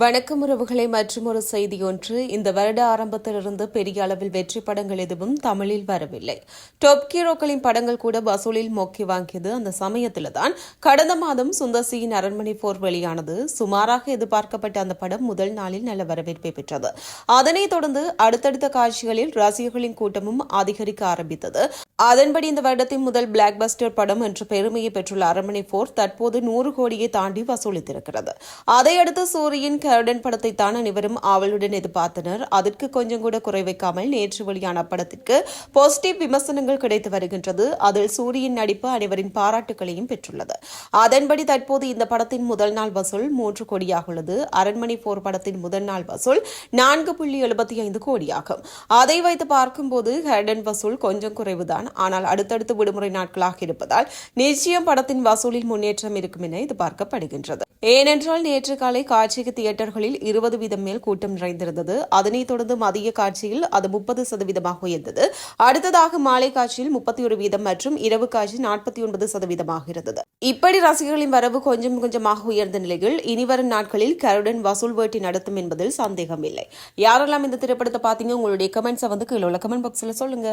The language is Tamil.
வணக்கம் உறவுகளை மற்றும் ஒரு செய்தி ஒன்று. இந்த வருட ஆரம்பத்திலிருந்து பெரிய அளவில் வெற்றி படங்கள் எதுவும் தமிழில் வரவில்லை. டாப் ஹீரோக்களின் படங்கள் கூட வசூலில் மொக்கி வாங்கியது அந்த சமயத்தில்தான். கடந்த மாதம் சுந்தர்சியின் அரண்மனை போர் வெளியானது. சுமாராக எதிர்பார்க்கப்பட்ட அந்த படம் முதல் நாளில் நல்ல வரவேற்பை பெற்றது. அதனைத் தொடர்ந்து அடுத்தடுத்த காட்சிகளில் ரசிகர்களின் கூட்டமும் அதிகரிக்க ஆரம்பித்தது. அதன்படி இந்த வருடத்தின் முதல் பிளாக் பஸ்டர் படம் என்ற பெருமையை பெற்றுள்ள அரண்மனை போர் தற்போது நூறு கோடியை தாண்டி வசூலித்திருக்கிறது. அதையடுத்து சூரியின் கருடன் படத்தை தான் அனைவரும் ஆவலுடன் எதிர்பார்த்தனர். அதற்கு கொஞ்சம் கூட குறை வைக்காமல் நேற்று வெளியான படத்திற்கு பாசிட்டிவ் விமர்சனங்கள் கிடைத்து வருகின்றது. அதில் சூரியின் நடிப்பு அனைவரின் பாராட்டுகளையும் பெற்றுள்ளது. அதன்படி தற்போது இந்த படத்தின் முதல் நாள் வசூல் மூன்று கோடியாக உள்ளது. அரண்மனை போர் படத்தின் முதல் நாள் வசூல் நான்கு புள்ளி எழுபத்தி ஐந்து கோடியாகும். அதை வைத்து பார்க்கும்போது ஹேடன் வசூல் கொஞ்சம் குறைவுதான் ஆனால் அடுத்தடுத்து விடுமுறை நாட்களாக இருப்பதால் நிச்சயம் படத்தின் வசூலில் முன்னேற்றம் இருக்கும் என எதிர்பார்க்கப்படுகின்றது ஏனென்றால் நேற்று காலை காட்சிக்கு தியேட்டர்களில் இருபது வீதம் மேல் கூட்டம் நிறைந்திருந்தது. அதனைத் தொடர்ந்து மதிய காட்சியில் அது முப்பது சதவீதமாக உயர்ந்தது. அடுத்ததாக மாலை காட்சியில் முப்பத்தி ஒரு வீதம் மற்றும் இரவு காட்சி நாற்பத்தி ஒன்பது சதவீதமாக இருந்தது. இப்படி ரசிகர்களின் வரவு கொஞ்சம் கொஞ்சமாக உயர்ந்த நிலையில் இனிவரும் நாட்களில் கருடன் வசூல் வேட்டி நடத்தும் என்பதில் சந்தேகம் இல்லை யாரெல்லாம் இந்த திரைப்படத்தை பார்த்தீங்க உங்களுடைய கமெண்ட்ஸை வந்து கீழே உள்ள கமெண்ட் பாக்ஸில் சொல்லுங்க.